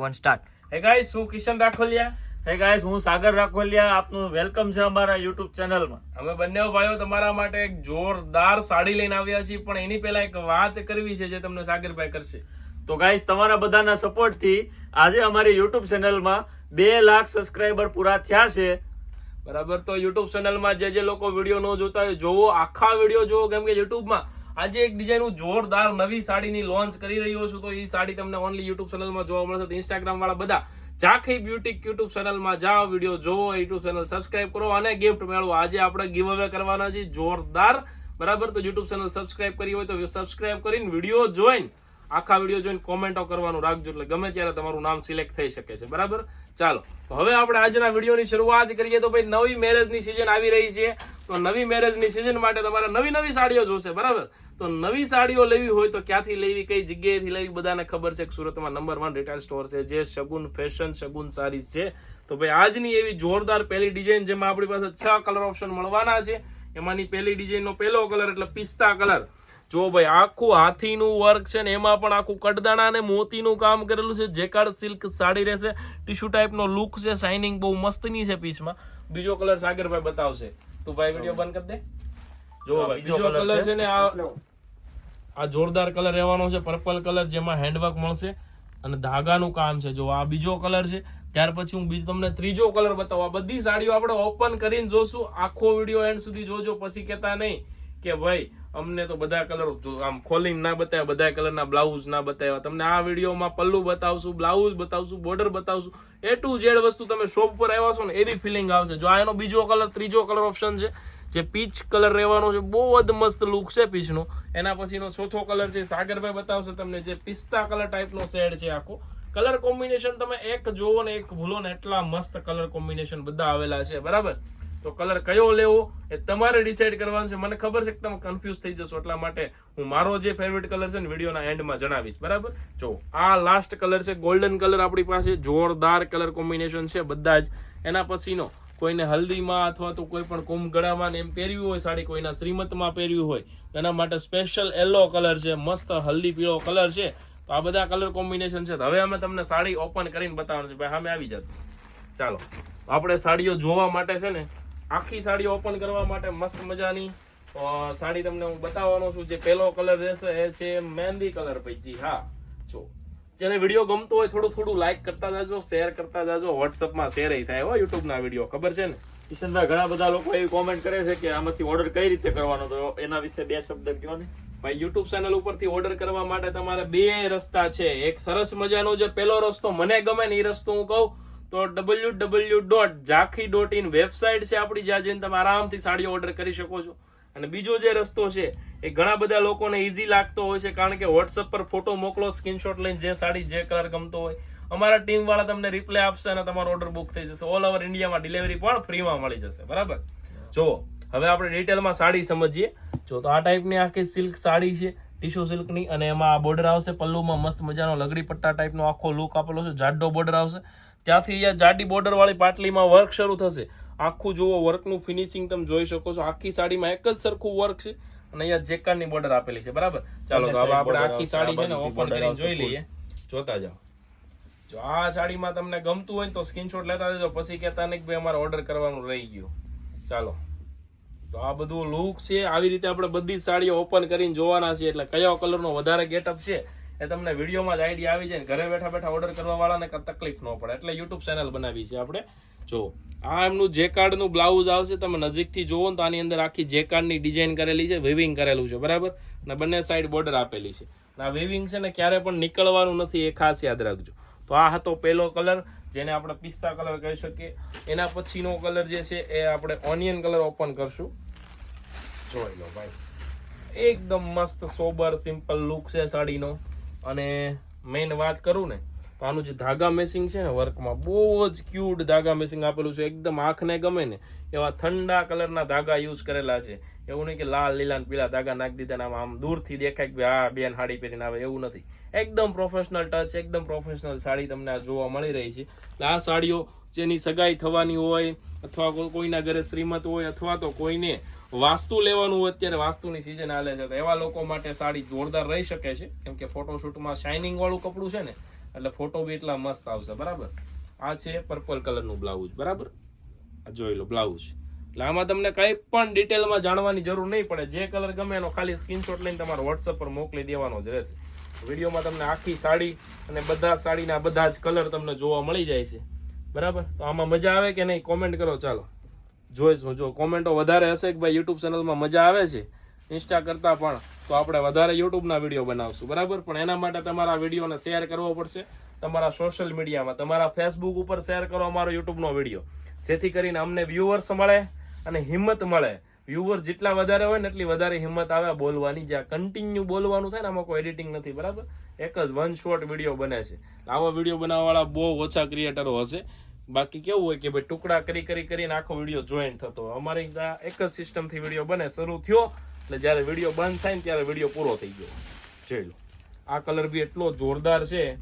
One start hey guys હું કિશન રાખોલિયા. હે guys હું સાગર રાખોલિયા. આપનું વેલકમ છે અમારા યુટ્યુબ ચેનલમાં અમે બંને ભાઈઓ તમારા માટે એક જોરદાર સાડી લઈને આવ્યા છીએ પણ એની પહેલા એક વાત કરવી છે જે તમને સાગરભાઈ કરશે. તો ગાઈસ તમારા બધાના સપોર્ટથી આજે અમારી યુટ્યુબ ચેનલમાં બે લાખ સબસ્ક્રાઇબર પૂરા થયા છે. બરાબર તો યુટ્યુબ ચેનલમાં જે જે લોકો વીડિયો ન જોતા હોય જોવો આખા વીડિયો જોવો કેમ કે યુટ્યુબમાં આજે એક ડિઝાઇન હું જોરદાર નવી સાડીની લોન્ચ કરી રહ્યો છું. તો એ સાડી તમને ઓનલી યુટ્યુબ ચેનલમાં જોવા મળશે. ઇન્સ્ટાગ્રામ વાળા બધા ઝાંખી બ્યુટી યુટ્યુબ ચેનલમાં જાઓ વીડિયો જોવો યુટ્યુબ ચેનલ સબસ્ક્રાઇબ કરો અને ગિફ્ટ મેળવો. આજે આપણે ગીવ અવે કરવાના છે જોરદાર. બરાબર? તો યુટ્યુબ ચેનલ સબસ્ક્રાઇબ કરી હોય તો સબસ્ક્રાઇબ કરીને વીડિયો જોઈને આખા વીડિયો જોઈને કોમેન્ટો કરવાનું રાખજો. એટલે ગમે ત્યારે તમારું નામ સિલેક્ટ થઈ શકે છે. બરાબર? ચાલો. હવે આપણે આજના વિડીયોની શરૂઆત કરીએ. તો ભાઈ નવી મેરેજની સિઝન આવી રહી છે. તો નવી મેરેજની સિઝન માટે તમારે નવી નવી સાડીઓ જોશે, બરાબર? તો નવી સાડીઓ લેવી હોય તો ક્યાંથી લેવી, કઈ જગ્યાએથી લેવી, બધાને ખબર છે કે સુરતમાં નંબર વન રિટેલ સ્ટોર છે, જે શગુન ફેશન શગુન સારી છે. તો ભાઈ, આજની એવી જોરદાર પહેલી ડિઝાઇન જેમાં આપણી પાસે છ કલર ઓપ્શન મળવાના છે. એમાંની પહેલી ડિઝાઇનનો પહેલો કલર એટલે પિસ્તા કલર જો ભાઈ, આખું હાથીનું વર્ક છે ને, એમાં પણ આખું કડદાણા અને મોતીનું કામ કરેલું છે. જેકાર્ડ સિલ્ક સાડી રહેશે ટીશ્યુ ટાઈપનો લુક છે શાઇનિંગ બહુ મસ્તની છે પીસમાં બીજો કલર સાગરભાઈ બતાવશે. તું ભાઈ વિડિયો બંધ કરી દે. જો ભાઈ બીજો કલર છે. છે ને આ આ જોરદાર કલર રહેવાનો છે પર્પલ કલર જેમાં હેન્ડવર્ક મળશે અને ધાગાનું કામ છે. જો આ બીજો કલર છે ત્યાર પછી હું બીજો તમને ત્રીજો કલર બતાવું. આ બધી સાડીઓ આપણે ઓપન કરીને જોશું. આખો વીડિયો એન્ડ સુધી જોજો પછી કહેતા નહીં. કે ભાઈ, અમને તો બધા કલર આમ ખોલીને ના બતાવ્યા બધા કલરના બ્લાઉઝ ના બતાવ્યા તમને આ વિડીયોમાં પલ્લુ બતાવશું બ્લાઉઝ બતાવશું બોર્ડર બતાવશું. એ ટુ ઝેડ વસ્તુ તમે શોપ પર આવ્યા છો ને, એવી ફિલિંગ આવશે. જો એનો બીજો કલર ત્રીજો કલર ઓપ્શન છે, જે પીચ કલર રહેવાનો છે, બહુ જ મસ્ત લુક છે પીચનો એના પછીનો ચોથો કલર છે, સાગરભાઈ બતાવશે તમને, જે પિસ્તા કલર ટાઈપનો શેડ છે આખો. કલર કોમ્બિનેશન તમે એક જોવો ને, એક ભૂલો ને, એટલા મસ્ત કલર કોમ્બિનેશન બધા આવેલા છે. બરાબર? તો કલર કયો લેવો એ તમારે ડિસાઈડ કરવાનું છે. મને ખબર છે કે તમે કન્ફ્યુઝ થઈ જશો, એટલા માટે હું મારો જે ફેવરિટ કલર છે ને વિડીયોના એન્ડમાં જણાવીશ. બરાબર? જો, આ લાસ્ટ કલર છે ગોલ્ડન કલર આપણી પાસે, જોરદાર કલર કોમ્બિનેશન છે બધા જ. એના પછીનો, કોઈને હલ્દીમાં અથવા તો કોઈ પણ કુંભ ગળામાં એમ પહેર્યું હોય, સાડી કોઈના શ્રીમતમાં પહેર્યું હોય, એના માટે સ્પેશિયલ યલો કલર છે, મસ્ત હલ્દી પીળો કલર છે. તો આ બધા કલર કોમ્બિનેશન છે. હવે અમે તમને સાડી ઓપન કરીને બતાવવાનું છે. ભાઈ, સામે આવી જાત ચાલો, આપણે સાડીઓ જોવા માટે છે ને આખી સાડી ઓપન કરવા માટે મસ્ત મજાની. સાડી તમને હું બતાવવાનો છું. જે પહેલો કલર રહેશે એ છે મહેંદી કલર પૈકી હા જો. જેને વીડિયો ગમતો હોય થોડું થોડું લાઈક કરતા જાજો શેર કરતા જાજો વોટ્સઅપમાં શેર થાય હો યુટ્યુબના વીડિયો ખબર છે ને? કિશનભાઈ ઘણા બધા લોકો એવી કોમેન્ટ કરે છે કે આમાંથી ઓર્ડર કઈ રીતે કરવાનો તો એના વિશે બે શબ્દ કહો ને? ભાઈ યુટ્યુબ ચેનલ ઉપરથી ઓર્ડર કરવા માટે તમારે બે રસ્તા છે. એક સરસ મજાનો જે પહેલો રસ્તો મને ગમે ને એ રસ્તો હું કહું તો W W dot Jhankhi dot in website છે આપણી જ્યાં જઈને તમે આરામથી સાડીઓ ઓર્ડર કરી શકો છો. અને બીજો જે રસ્તો છે, એ ઘણા બધા લોકોને ઈઝી લાગતો હોય છે, કારણ કે વોટ્સઅપ પર ફોટો મોકલો સ્ક્રીનશોટ લઈને જે સાડી જે કલર ગમતો હોય. અમારા ટીમ વાળા તમને રિપ્લાય આપશે અને તમારો ઓર્ડર બુક થઈ જશે. ઓલ ઓવર ઇન્ડિયામાં ડિલિવરી પણ ફ્રીમાં મળી જશે. બરાબર? જો, હવે આપણે ડિટેલમાં સાડી સમજીએ. જો, તો આ ટાઈપની આખી સિલ્ક સાડી છે ટીશ્યુ સિલ્કની અને એમાં બોર્ડર આવશે, પલ્લુમાં મસ્ત મજાનો લગડી પટ્ટા ટાઈપનો આખો લુક આપેલો છે. જાડો બોર્ડર આવશે. ત્યાંથી અહીંયા જાડી બોર્ડર વાળી પાટલીમાં વર્ક શરૂ થશે. આખું જુઓ વર્કનું ફિનિશિંગ તમે જોઈ શકો છો. આખી સાડીમાં એક જ સરખું વર્ક છે અને અહીંયા જેકારની બોર્ડર આપેલી છે. બરાબર? ચાલો હવે આપણે આખી સાડી છે ને ઓપન કરીને જોઈ લઈએ. જોતા જાઓ. જો આ સાડીમાં તમને ગમતું હોય તો સ્ક્રીનશોટ લેતા જજો. પછી કહેતા નહીં કે ભાઈ અમારે ઓર્ડર કરવાનું રહી ગયું. ચાલો. તો આ બધું લુક છે. આવી રીતે આપણે બધી સાડીઓ ઓપન કરીને જોવાના છે એટલે કયો કલરનો વધારે ગેટઅપ છે? એ તમને વિડીયોમાં જ આઈડિયા આવી જાય ઘરે બેઠા બેઠા ઓર્ડર કરવા વાળાને તકલીફ ન પડે. એટલે યુટ્યુબ ચેનલ બનાવી છે આપણે. જો, આ એમનું જે કાર્ડનું બ્લાઉઝ આવશે, તમે નજીકથી જોવો ને તો આની અંદર આખી જે કાર્ડની ડિઝાઇન કરેલી છે વિવિંગ કરેલું છે, બરાબર? અને બંને સાઈડ બોર્ડર આપેલી છે. આ વિવિંગ છે ને ક્યારે પણ નીકળવાનું નથી, એ ખાસ યાદ રાખજો. તો આ હતો પહેલો કલર જેને આપણે પિસ્તા કલર કહી શકીએ. એના પછીનો કલર જે છે, એ આપણે ઓનિયન કલર ઓપન કરશું. જોઈ લો ભાઈ. એકદમ મસ્ત સોબર સિમ્પલ લુક છે સાડીનો. અને મેઇન વાત કરું ને, તો આનું જે ધાગા મેસિંગ છે ને વર્કમાં, બહુ જ ક્યુટ ધાગા મેસિંગ આપેલું છે. એકદમ આંખને ગમે ને, એવા ઠંડા કલરના ધાગા યુઝ કરેલા છે. એવું નહીં કે લાલ, લીલા પીળા ધાગા નાખી દીધા ને આમ દૂરથી દેખાય કે આ બેન સાડી પહેરીને આવે. એવું નથી. એકદમ પ્રોફેશનલ ટચ એકદમ પ્રોફેશનલ સાડી તમને આ જોવા મળી રહી છે. એટલે આ સાડીઓ જેની સગાઈ થવાની હોય, અથવા કોઈ- કોઈના ઘરે શ્રીમત હોય, અથવા તો કોઈને વાસ્તુ લેવાનું હોય અત્યારે વાસ્તુની સિઝન હાલે છે. તો એવા લોકો માટે સાડી જોરદાર રહી શકે છે. કેમ કે ફોટોશૂટમાં શાઇનિંગ વાળું કપડું છે ને, એટલે ફોટો બી એટલા મસ્ત આવશે. બરાબર? આ છે પર્પલ કલરનું બ્લાઉઝ બરાબર? જોઈ લો બ્લાઉઝ એટલે આમાં તમને કંઈ પણ ડિટેલમાં જાણવાની જરૂર નહીં પડે. જે કલર ગમે એનો ખાલી સ્ક્રીનશોટ લઈને તમારે વોટ્સઅપ પર મોકલી દેવાનો જ રહેશે. વિડીયોમાં તમને આખી સાડી અને બધા સાડીના બધા જ કલર તમને જોવા મળી જાય છે. બરાબર? તો આમાં મજા આવે કે નહીં? કોમેન્ટ કરો, ચાલો. જોઈશું જો કોમેન્ટો વધારે હશે કે ભાઈ યુટ્યુબ ચેનલમાં મજા આવે છે ઇન્સ્ટા કરતાં પણ, તો આપણે વધારે યુટ્યુબના વીડિયો બનાવશું, બરાબર? પણ એના માટે તમારા વિડીયોને શેર કરવો પડશે, તમારા સોશિયલ મીડિયામાં તમારા ફેસબુક ઉપર શેર કરો અમારો યુટ્યુબનો વીડિયો જેથી કરીને અમને વ્યૂવર્સ મળે અને હિંમત મળે. વ્યૂવર જેટલા વધારે હોય ને એટલી વધારે હિંમત આવે બોલવાની, જ્યાં કન્ટિન્યુ બોલવાનું થાય ને આમાં કોઈ એડિટિંગ નથી, બરાબર? એક જ વન શોર્ટ વીડિયો બને છે. આવા વીડિયો બનાવવાવાળા બહુ ઓછા ક્રિએટરો હશે. બાકી કેવું હોય કે ભાઈ ટુકડા કરી કરી કરીને આખો વીડિયો જોઈન થતો અમારે ત્યાં એક જ સિસ્ટમથી વીડિયો બને, શરૂ થયો, એટલે જ્યારે વીડિયો બંધ થાય ને ત્યારે વીડિયો પૂરો થઈ ગયો. જોઈ આ કલર બી એટલો જોરદાર છે.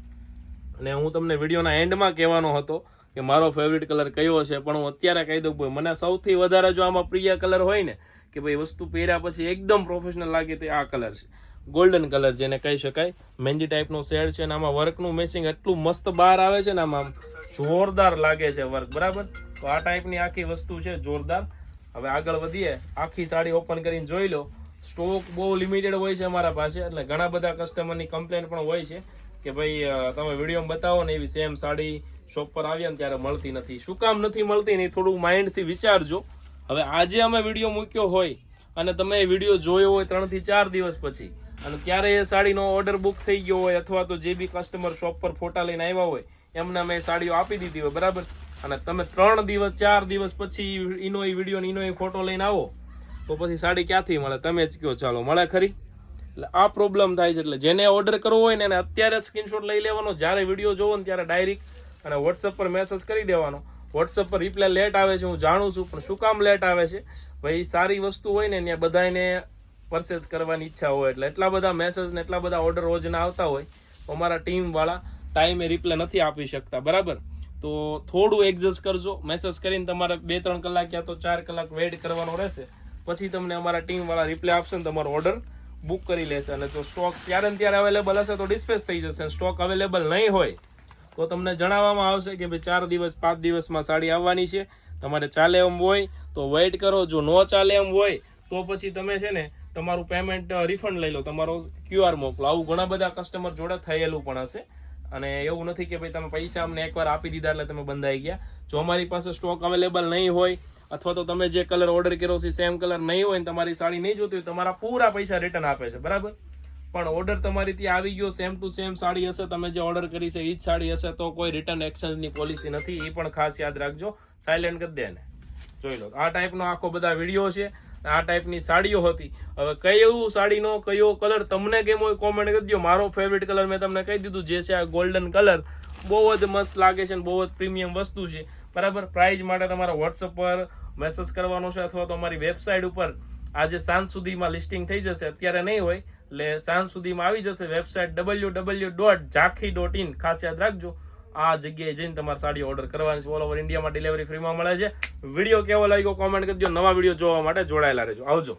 અને હું તમને વિડીયોના એન્ડમાં કહેવાનો હતો કે મારો ફેવરિટ કલર કયો છે, પણ હું અત્યારે કહી દઉં ભાઈ મને સૌથી વધારે જો આમાં પ્રિય કલર હોય ને, કે ભાઈ વસ્તુ પહેર્યા પછી એકદમ પ્રોફેશનલ લાગે તે આ કલર છે. ગોલ્ડન કલર જેને કહી શકાય. મહેંદી ટાઈપનો શેડ છે અને આમાં વર્કનું મેસિંગ એટલું મસ્ત બહાર આવે છે ને આમાં જોરદાર લાગે છે વર્ક બરાબર? તો આ ટાઈપની આખી વસ્તુ છે, જોરદાર. હવે આગળ વધીએ. આખી સાડી ઓપન કરીને જોઈ લો. સ્ટોક બહુ લિમિટેડ હોય છે અમારા પાસે, એટલે ઘણા બધા કસ્ટમરની કમ્પ્લેન પણ હોય છે કે ભાઈ તમે વિડીયોમાં બતાવો ને એવી સેમ સાડી શોપ પર આવ્યા ને ત્યારે મળતી નથી. શું કામ નથી મળતી ને થોડું માઇન્ડથી વિચારજો. હવે આજે અમે વીડિયો મૂક્યો હોય અને તમે એ વીડિયો જોયો હોય ત્રણથી ચાર દિવસ પછી અને ત્યારે એ સાડીનો ઓર્ડર બુક થઈ ગયો હોય અથવા તો જે બી કસ્ટમર શોપ પર ફોટા લઈને આવ્યા હોય એમને મેં સાડીઓ આપી દીધી હોય, બરાબર? અને તમે ત્રણ દિવસ, ચાર દિવસ પછી એનો એ વીડિયો એનો ફોટો લઈને આવો, તો પછી સાડી ક્યાંથી મળે? તમે જ કહો, ચાલો, મળે ખરી? એટલે આ પ્રોબ્લેમ થાય છે, એટલે જેને ઓર્ડર કરવો હોય ને એને અત્યારે સ્ક્રીનશોટ લઈ લેવાનો. જ્યારે વીડિયો જોવો ને ત્યારે ડાયરેક્ટ અને વોટ્સઅપ પર મેસેજ કરી દેવાનો. વોટ્સઅપ પર રિપ્લાય લેટ આવે છે, હું જાણું છું, પણ શું કામ લેટ આવે છે? ભાઈ સારી વસ્તુ હોય ને, ત્યાં બધાને પરચેસ કરવાની ઈચ્છા હોય. એટલે એટલા બધા મેસેજ ને એટલા બધા ઓર્ડર રોજના આવતા હોય, અમારા ટીમ વાળા ટાઈમે રિપ્લાય નથી આપી શકતા, બરાબર? તો થોડું એડજસ્ટ કરજો મેસેજ કરીને તમારે બે ત્રણ કલાક યા તો ચાર કલાક વેઇટ કરવાનો રહેશે, પછી તમને અમારા ટીમ વાળા રિપ્લાય આપશે ને તમારો ઓર્ડર બુક કરી લેશે. અને જો સ્ટોક ત્યારે ને ત્યારે અવેલેબલ હશે તો ડિસ્પેચ થઈ જશે. સ્ટોક અવેલેબલ નહીં હોય, તો તમને જણાવવામાં આવશે કે ભાઈ ચાર દિવસ, પાંચ દિવસમાં સાડી આવવાની છે, તમારે ચાલે એમ હોય તો વેઇટ કરો, જો ન ચાલે એમ હોય તો પછી તમે છે ને તમારું પેમેન્ટ રિફંડ લઈ લો, તમારો ક્યુઆર મોકલો. આવું ઘણા બધા કસ્ટમર જોડે થયેલું પણ હશે. અને એવું નથી કે ભાઈ તમે પૈસા અમને એકવાર આપી દીધા એટલે તમે બંધાઈ ગયા. જો અમારી પાસે સ્ટોક અવેલેબલ નહીં હોય, અથવા તો તમે જે કલર ઓર્ડર કર્યો છે સેમ કલર નહીં હોય ને તમારી સાડી નહીં જોતી હોય, તમારા પૂરા પૈસા રિટર્ન આપે છે, બરાબર? પણ ઓર્ડર તમારી ત્યાં આવી ગયો સેમ ટુ સેમ સાડી હશે, તમે જે ઓર્ડર કરી છે એ જ સાડી હશે, તો કોઈ રિટર્ન એક્સચેન્જની પોલિસી નથી એ પણ ખાસ યાદ રાખજો. સાયલેન્ટ કરી દે જોઈ લો. આ ટાઈપનો આખો બધા વીડિયો છે. આ ટાઈપની સાડીઓ હતી. હવે કયું સાડીનો કયો કલર તમને કેમ હોય કોમેન્ટ કરી દો મારો ફેવરિટ કલર મેં તમને કહી દીધું, જે છે આ ગોલ્ડન કલર બહુ જ મસ્ત લાગે છે અને બહુ જ પ્રીમિયમ વસ્તુ છે. બરાબર? પ્રાઇઝ માટે તમારા વોટ્સઅપ પર મેસેજ કરવાનો છે અથવા તો અમારી વેબસાઇટ ઉપર. આજે સાંજ સુધીમાં લિસ્ટિંગ થઈ જશે. અત્યારે નહીં હોય, એટલે સાંજ સુધીમાં આવી જશે. Website W W dot Jhankhi dot in ખાસ યાદ રાખજો. આ જગ્યાએ જઈને તમારે સાડી ઓર્ડર કરવાની છે. ઓલ ઓવર ઇન્ડિયામાં ડિલિવરી ફ્રીમાં મળે છે. વીડિયો કેવો લાગ્યો? કોમેન્ટ કરજો નવા વીડિયો જોવા માટે જોડાયેલા રહેજો. આવજો.